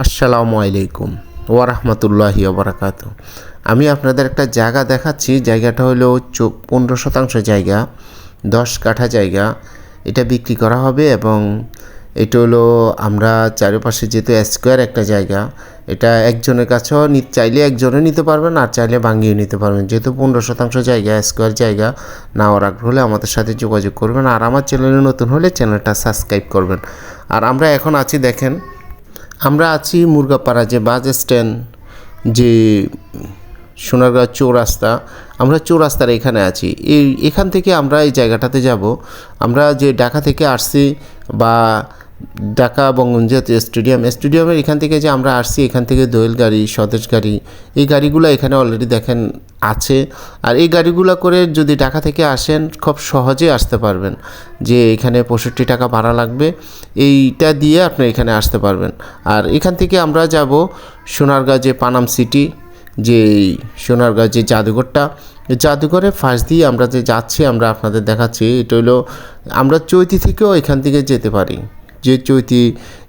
আসসালামু আলাইকুম ওয়ারহমতুল্লাহি ওবরাকাত আমি আপনাদের একটা জায়গা দেখাচ্ছি, জায়গাটা হলো পনেরো শতাংশ জায়গা, দশ কাঠা জায়গা। এটা বিক্রি করা হবে এবং এটা হলো আমরা চারিপাশে যেহেতু স্কোয়ার একটা জায়গা, এটা একজনের কাছেও চাইলে একজনে নিতে পারবেন, আর চাইলে ভাঙিয়ে নিতে পারবেন। যেহেতু পনেরো শতাংশ জায়গা, স্কোয়ার জায়গা, নেওয়ার আগ্রহ হলে আমাদের সাথে যোগাযোগ করবেন। আর আমার চ্যানেলে নতুন হলে চ্যানেলটা সাবস্ক্রাইব করবেন। আর আমরা এখন আছি, দেখেন আমরা আছি মুরগাপাড়া যে বাস স্ট্যান্ড, যে সোনারগাঁ চৌরাস্তা, আমরা চৌরাস্তার এখানে আছি। এই, এখান থেকে আমরা এই জায়গাটাতে যাব। আমরা যে ঢাকা থেকে আসছি বা ঢাকা বঙ্গবন্ধু স্টেডিয়াম। স্টেডিয়ামের এখান থেকে যে আমরা আসছি, এখান থেকে দোয়েল গাড়ি, স্বদেশ গাড়ি, এই গাড়িগুলো এখানে অলরেডি দেখেন আছে। আর এই গাড়িগুলো করে যদি ঢাকা থেকে আসেন, খুব সহজে আসতে পারবেন যে এখানে পঁয়ষট্টি টাকা ভাড়া লাগবে। এইটা দিয়ে আপনি এখানে আসতে পারবেন। আর এখান থেকে আমরা যাব সোনারগাঁ যে পানাম সিটি যে সোনারগাঁ যে জাদুঘরটা। জাদুঘরে ফার্স্ট দিয়ে আমরা যে যাচ্ছি, আমরা আপনাদের দেখাচ্ছি, এটা হলো আমরা চৈতি থেকেও এখান থেকে যেতে পারি। যে চৈতি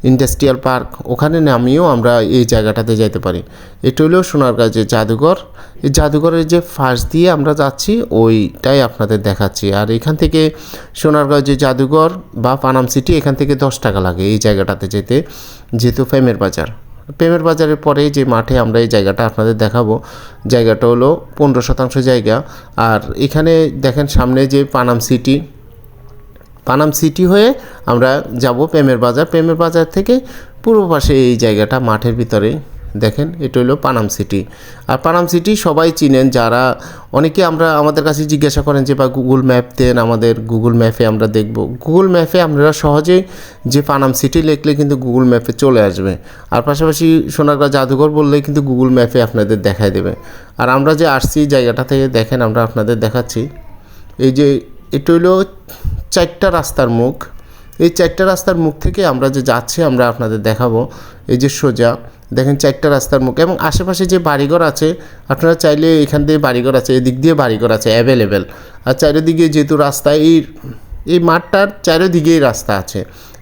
ইন্ডাস্ট্রিয়াল পার্ক, ওখানে নামিয়েও আমরা এই জায়গাটাতে যেতে পারি। এটা হলো সোনারগাঁ যে জাদুঘর। এই জাদুঘরের যে ফার্স্ট দিয়ে আমরা যাচ্ছি, ওইটাই আপনাদের দেখাচ্ছি। আর এখান থেকে সোনারগাঁও যে জাদুঘর বা পানাম সিটি, এখান থেকে দশ টাকা লাগে এই জায়গাটাতে যেতে, যেহেতু ফেমের বাজার। প্রেমের বাজারের পরে যে মাঠে আমরা এই জায়গাটা আপনাদের দেখাবো, জায়গাটা হলো পনেরো শতাংশ জায়গা। আর এখানে দেখেন সামনে যে পানাম সিটি পানাম সিটি হয়ে আমরা যাব প্রেমের বাজার। প্রেমের বাজার থেকে পূর্ব পাশে এই জায়গাটা, মাঠের ভিতরে। দেখেন, এটা হলো পানাম সিটি। আর পানাম সিটি সবাই চিনেন, যারা অনেকে আমরা, আমাদের কাছে জিজ্ঞাসা করেন যে, বা গুগল ম্যাপ দেন, আমাদের গুগল ম্যাপে আমরা দেখব। গুগল ম্যাপে আমরা সহজেই যে পানাম সিটি লিখলে কিন্তু গুগল ম্যাপে চলে আসবে। আর পাশাপাশি সোনারগাঁ জাদুঘর বললেই কিন্তু গুগল ম্যাপে আপনাদের দেখায় দেবে। আর আমরা যে আসছি জায়গাটা থেকে, দেখেন আমরা আপনাদের দেখাচ্ছি। এই যে, এটা হলো চারটা রাস্তার মুখ। এই চারটা রাস্তার মুখ থেকে আমরা যে যাচ্ছি, আমরা আপনাদের দেখাবো। এই যে সোজা, দেখেন চারটা রাস্তার মুখ এবং আশেপাশে যে বাড়িঘর আছে, আপনারা চাইলে এখান দিয়ে বাড়িঘর আছে, এদিক দিয়ে বাড়িঘর আছে অ্যাভেলেবেল আর চারিদিকে যেহেতু রাস্তা, এই এই মাঠটার চারিদিকেই রাস্তা আছে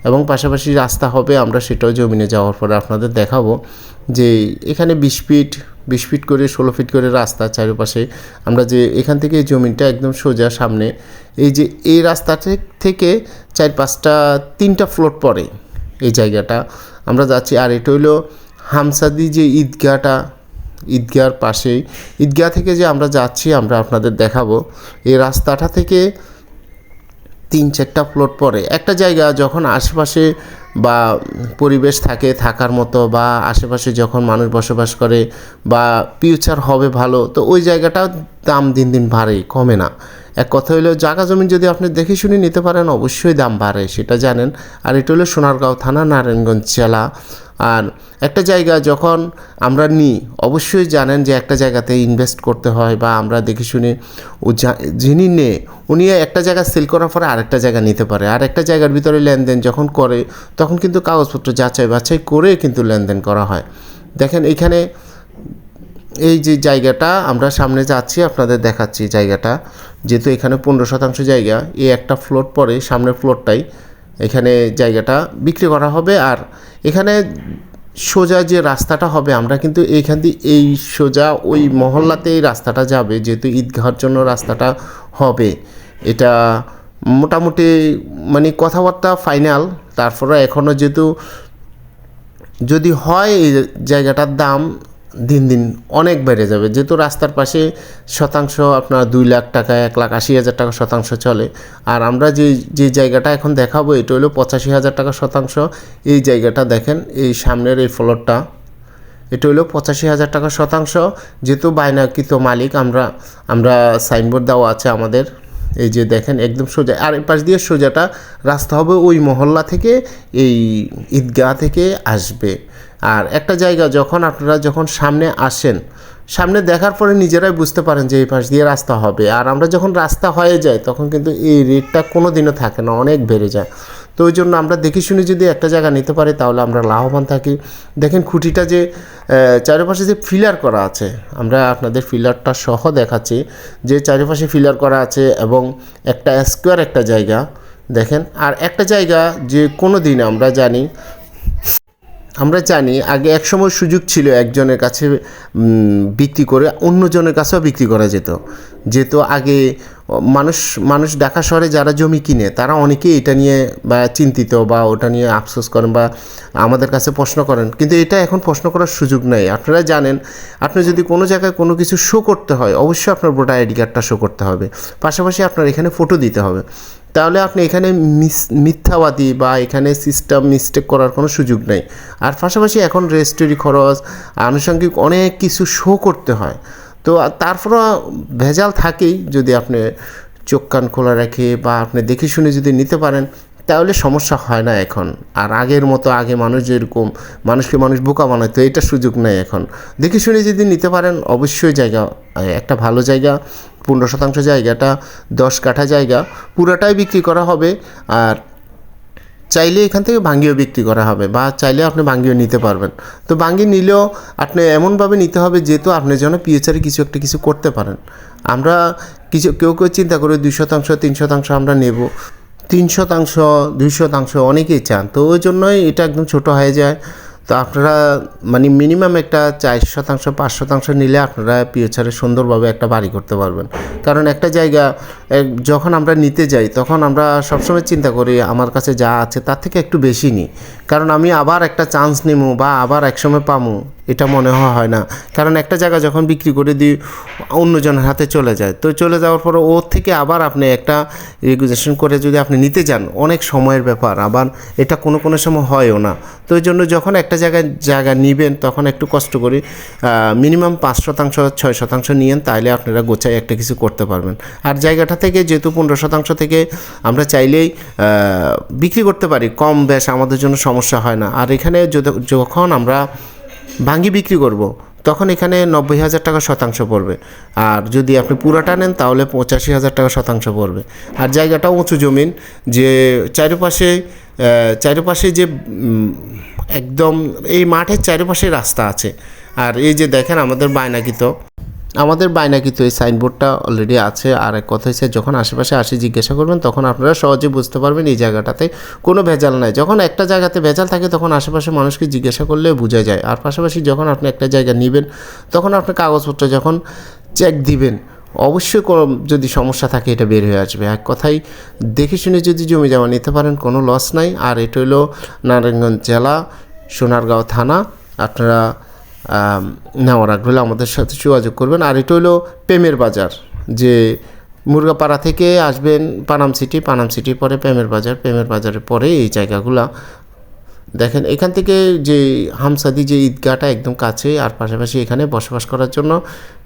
এবং পাশাপাশি রাস্তা হবে, আমরা সেটাও জমিনে যাওয়ার পরে আপনাদের দেখাবো যে এখানে বিশ ফিট বিশ ফিট করে, ষোলো ফিট করে রাস্তা চারিপাশে। আমরা যে এখান থেকে এই জমিটা একদম সোজা সামনে, এই যে এই রাস্তা থেকে চার পাঁচটা, তিনটা ফ্লোট পড়ে এই জায়গাটা। আমরা যাচ্ছি, আর এটা হইল হামসাদি যে ঈদগাহটা, ঈদগাহর পাশেই। ঈদগাহ থেকে যে আমরা যাচ্ছি, আমরা আপনাদের দেখাবো। এই রাস্তাটা থেকে তিন চারটা প্লট পরে একটা জায়গা যখন আশেপাশে বা পরিবেশ থাকে, থাকার মতো বা আশেপাশে যখন মানুষ বসবাস করে বা ফিউচার হবে ভালো, তো ওই জায়গাটা দাম দিন দিন বাড়ে, কমে না। এক কথা হলো জায়গা জমি যদি আপনি দেখে শুনে নিতে পারেন, অবশ্যই দাম বাড়ে, সেটা জানেন। আর এটা হলো সোনারগাঁও থানা, নারায়ণগঞ্জ জেলা। আর একটা জায়গা যখন আমরা নিই, অবশ্যই জানেন যে একটা জায়গাতে ইনভেস্ট করতে হয় বা আমরা দেখে শুনে ও যিনি নে, উনি একটা জায়গা সেল করার পরে আরেকটা জায়গা নিতে পারে। আর একটা জায়গার ভিতরে লেনদেন যখন করে, তখন কিন্তু কাগজপত্র যাচাই বাছাই করে কিন্তু লেনদেন করা হয়। দেখেন এখানে এই যে জায়গাটা আমরা সামনে যাচ্ছি, আপনাদের দেখাচ্ছি জায়গাটা। যেহেতু এখানে পনেরো শতাংশ জায়গা, এই একটা ফ্লোট পরে সামনের ফ্লোরটাই এখানে জায়গাটা বিক্রি করা হবে। আর এখানে সোজা যে রাস্তাটা হবে, আমরা কিন্তু এইখান দিয়ে এই সোজা ওই মহল্লাতে এই রাস্তাটা যাবে, যেহেতু ঈদগাহর জন্য রাস্তাটা হবে। এটা মোটামুটি মানে কথাবার্তা ফাইনাল তারপরে এখনও যেহেতু যদি হয় এই জায়গাটার দাম দিন দিন অনেক বেড়ে যাবে। যেহেতু রাস্তার পাশে শতাংশ আপনার দুই লাখ টাকা, এক লাখ আশি হাজার টাকা শতাংশ চলে। আর আমরা যে যে জায়গাটা এখন দেখাবো, এটা হলো পঁচাশি হাজার টাকা শতাংশ। এই জায়গাটা দেখেন, এই সামনের এই ফ্লোরটা, এটা হলো পঁচাশি হাজার টাকা শতাংশ। যেহেতু বায়নাকৃত মালিক, আমরা আমরা সাইনবোর্ড দেওয়া আছে আমাদের। এই যে দেখেন, একদম সোজা, আর পাশ দিয়ে সোজাটা রাস্তা হবে ওই মহল্লা থেকে, এই ঈদগাহ থেকে আসবে। আর একটা জায়গা যখন আপনারা যখন সামনে আসেন, সামনে দেখার পরে নিজেরাই বুঝতে পারেন যে এই পাশ দিয়ে রাস্তা হবে। আর আমরা যখন রাস্তা হয়ে যায় তখন কিন্তু এই রেটটা কোনো দিনও থাকে না, অনেক বেড়ে যায়। তো ওই জন্য আমরা দেখে শুনে যদি একটা জায়গা নিতে পারি, তাহলে আমরা লাভবান থাকি। দেখেন খুঁটিটা যে চারিপাশে যে ফিলার করা আছে, আমরা আপনাদের ফিলারটা সহ দেখাচ্ছি। যে চারিপাশে ফিলার করা আছে এবং একটা স্কোয়ার একটা জায়গা, দেখেন। আর একটা জায়গা যে কোনো দিন আমরা জানি আমরা জানি আগে একসময় সুযোগ ছিল একজনের কাছে বিক্রি করে অন্যজনের কাছেও বিক্রি করা যেত। যেহেতু আগে মানুষ মানুষ ঢাকা শহরে যারা জমি কিনে, তারা অনেকেই এটা নিয়ে বা চিন্তিত বা ওটা নিয়ে আফসোস করেন বা আমাদের কাছে প্রশ্ন করেন। কিন্তু এটা এখন প্রশ্ন করার সুযোগ নেই। আপনারা জানেন, আপনি যদি কোনো জায়গায় কোনো কিছু শো করতে হয়, অবশ্যই আপনার ভোটার আইডি কার্ডটা শো করতে হবে। পাশাপাশি আপনার এখানে ফটো দিতে হবে। তাহলে আপনি এখানে মিথ্যাবাদী বা এখানে সিস্টেম মিস্টেক করার কোনো সুযোগ নেই। আর পাশাপাশি এখন রেজিস্ট্রি খরচ, আনুষঙ্গিক অনেক কিছু শো করতে হয়। তো তারপরে ভেজাল থাকেই যদি আপনি চোখ কান খোলা রেখে বা আপনি দেখে শুনে যদি নিতে পারেন, তাহলে সমস্যা হয় না এখন। আর আগের মতো আগে মানুষ যেরকম, মানুষকে মানুষ বোকা বানায় তো এটা সুযোগ নেই এখন। দেখে শুনে যদি নিতে পারেন, অবশ্যই জায়গা একটা ভালো জায়গা, পনেরো শতাংশ জায়গাটা, দশ কাঠা জায়গা, পুরাটাই বিক্রি করা হবে। আর চাইলে এখান থেকে ভাঙ্গিও বিক্রি করা হবে বা চাইলে আপনি ভাঙ্গিও নিতে পারবেন। তো ভাঙ্গি নিলেও আপনি এমনভাবে নিতে হবে যেহেতু আপনি যেন পিএচআরে কিছু একটা কিছু করতে পারেন। আমরা কিছু কেউ কেউ চিন্তা করে দুই শতাংশ, তিন শতাংশ আমরা নেব। তিন শতাংশ, দুই শতাংশ অনেকেই চান। তো ওই জন্যই এটা একদম ছোট হয়ে যায়। তো আপনারা মানে মিনিমাম একটা চার শতাংশ, পাঁচ শতাংশ নিলে আপনারা পিওচারে সুন্দরভাবে একটা বাড়ি করতে পারবেন। কারণ একটা জায়গা যখন আমরা নিতে যাই, তখন আমরা সবসময় চিন্তা করি, আমার কাছে যা আছে তার থেকে একটু বেশি নিই কারণ আমি আবার একটা চান্স নিমু বা আবার একসময় পামু। এটা মনে হয় হয় না। কারণ একটা জায়গা যখন বিক্রি করে দিই অন্যজনের হাতে চলে যায়, তো চলে যাওয়ার পরে ওর থেকে আবার আপনি একটা রেগুলেশন করে যদি আপনি নিতে যান, অনেক সময়ের ব্যাপার। আবার এটা কোনো কোনো সময় হয়ও না। তো ওই জন্য যখন একটা জায়গায়, জায়গা নিবেন, তখন একটু কষ্ট করে মিনিমাম পাঁচ শতাংশ, ছয় শতাংশ নিয়েন তাহলে আপনারা গোছায় একটা কিছু করতে পারবেন। আর জায়গাটা থেকে যেহেতু পনেরো শতাংশ থেকে আমরা চাইলেই বিক্রি করতে পারি, কম বেশ আমাদের জন্য সমস্যা হয় না। আর এখানে যখন আমরা ভাঙ্গি বিক্রি করব, তখন এখানে নব্বই হাজার টাকা শতাংশ পড়বে। আর যদি আপনি পুরাটা নেন, তাহলে পঁচাশি হাজার টাকা শতাংশ পড়বে। আর জায়গাটাও উঁচু জমিন, যে চারিপাশে চারিপাশে যে একদম এই মাঠের চারিপাশে রাস্তা আছে। আর এই যে দেখেন আমাদের বায়নাকিত। আমাদের বায়নাকিত এই সাইনবোর্ডটা অলরেডি আছে। আর এক কথা হচ্ছে, যখন আশেপাশে আসে জিজ্ঞাসা করবেন, তখন আপনারা সহজে বুঝতে পারবেন এই জায়গাটাতে কোনো ভেজাল নাই। যখন একটা জায়গাতে ভেজাল থাকে, তখন আশেপাশে মানুষকে জিজ্ঞাসা করলে বোঝা যায়। আর পাশাপাশি যখন আপনি একটা জায়গা নেবেন, তখন আপনি কাগজপত্র যখন চেক দিবেন, অবশ্যই কোনো যদি সমস্যা থাকে, এটা বের হয়ে আসবে। এক কথাই দেখে শুনে যদি জমি জমা নিতে পারেন, কোনো লস নাই। আর এটা হলো নারায়ণগঞ্জ জেলা, সোনারগাঁও থানা। আপনারা নেওয়ার আগ্রহ আমাদের সাথে যোগাযোগ করবেন। আর এটা হলো প্রেমের বাজার। যে মুরগাপাড়া থেকে আসবেন পানাম সিটি পানাম সিটি পরে প্রেমের বাজার, প্রেমের বাজারের পরে এই জায়গাগুলা। দেখেন, এখান থেকে যে হামসাদি যে ঈদগাহটা একদম কাছে, আর পাশাপাশি এখানে বসবাস করার জন্য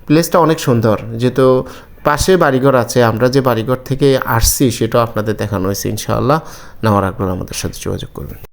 প্লেসটা অনেক সুন্দর। যেহেতু পাশে বাড়িঘর আছে, আমরা যে বাড়িঘর থেকে আসছি সেটাও আপনাদের দেখানো হয়েছে, ইনশাআল্লাহ। নেওয়ার আগ্রহ আমাদের সাথে যোগাযোগ করবেন।